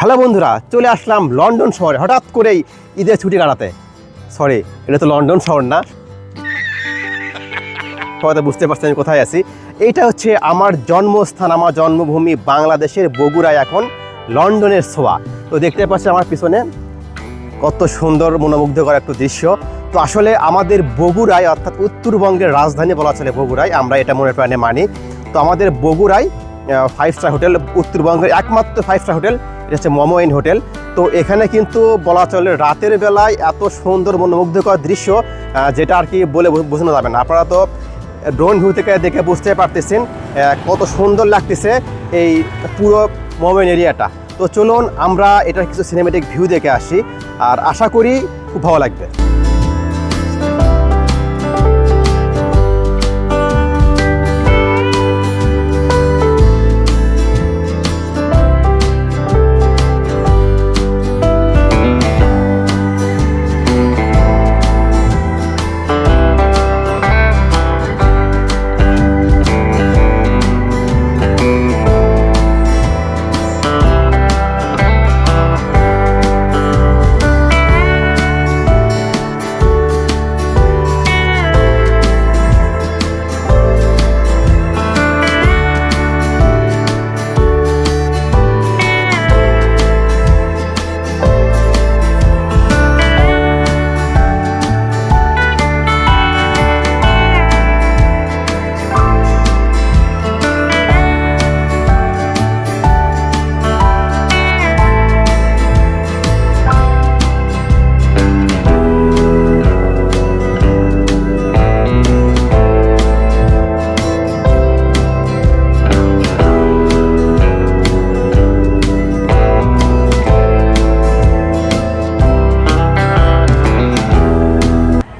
Hello বন্ধুরা, চলে আসলাম London শহরে। হঠাৎ করেই ঈদের ছুটি কাটাতে। সরি এটা তো লন্ডন শহর না। হয়তো বুঝতে পারছেন আমি কোথায় আছি। এইটা হচ্ছে আমার জন্মস্থান, আমার জন্মভূমি বাংলাদেশের বগুড়ায় এখন লন্ডনের ছোঁয়া। তো দেখতে পাচ্ছেন আমার পিছনে কত সুন্দর মনোমুগ্ধকর একটা দৃশ্য। তো আসলে আমাদের বগুড়ায়, অর্থাৎ উত্তরবঙ্গের রাজধানী বলা চলে বগুড়ায়, আমরা এটা মনে প্রাণে মানি। তো আমাদের বগুড়ায় ফাইভ স্টার হোটেল উত্তরবঙ্গের একমাত্র ফাইভ স্টার হোটেল এটা হচ্ছে মমোইন হোটেল। তো এখানে কিন্তু বলা চলে রাতের বেলায় এত সুন্দর মনোমুগ্ধকর দৃশ্য যেটা আর কি বলে বোঝানো যাবে না। আপনারা তো ড্রোন ভিউ থেকে দেখে বুঝতে পারতেছেন কত সুন্দর লাগতেছে এই পুরো মোমেন এরিয়াটা। তো চলুন আমরা এটার কিছু সিনেমেটিক ভিউ দেখে আসি, আর আশা করি খুব ভালো লাগবে।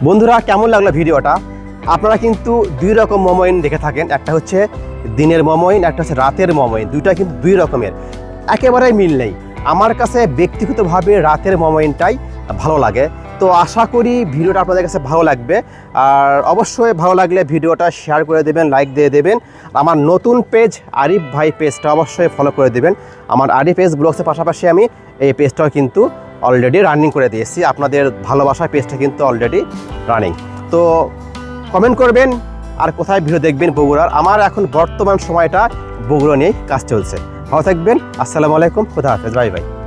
বন্ধুরা, কেমন লাগল ভিডিওটা? আপনারা কিন্তু দুই রকম মোমোইন দেখে থাকেন। একটা হচ্ছে দিনের মোমোইন, একটা হচ্ছে রাতের মোমোইন। দুইটা কিন্তু দুই রকমের। একেবারেই মিল নেই। আমার কাছে ব্যক্তিগতভাবে রাতের মোমোইনটাই ভালো লাগে। তো আশা করি ভিডিওটা আপনাদের কাছে ভালো লাগবে। আর অবশ্যই ভালো লাগলে ভিডিওটা শেয়ার করে দেবেন, লাইক দিয়ে দেবেন। আমার নতুন পেজ আরিফ ভাই পেজটা অবশ্যই ফলো করে দেবেন। আমার আরিফ পেজ ব্লগসের পাশাপাশি আমি এই পেজটাও কিন্তু অলরেডি রানিং করে দিয়েছি। আপনাদের ভালোবাসার পেজটা কিন্তু অলরেডি রানিং তো কমেন্ট করবেন আর কোথায় ভিডিও দেখবেন বগুড়ার। আমার এখন বর্তমান সময়টা বগুড়া নিয়ে কাজ চলছে। ভালো থাকবেন। আসসালামু আলাইকুম। খুদা হাফেজ। Bye bye.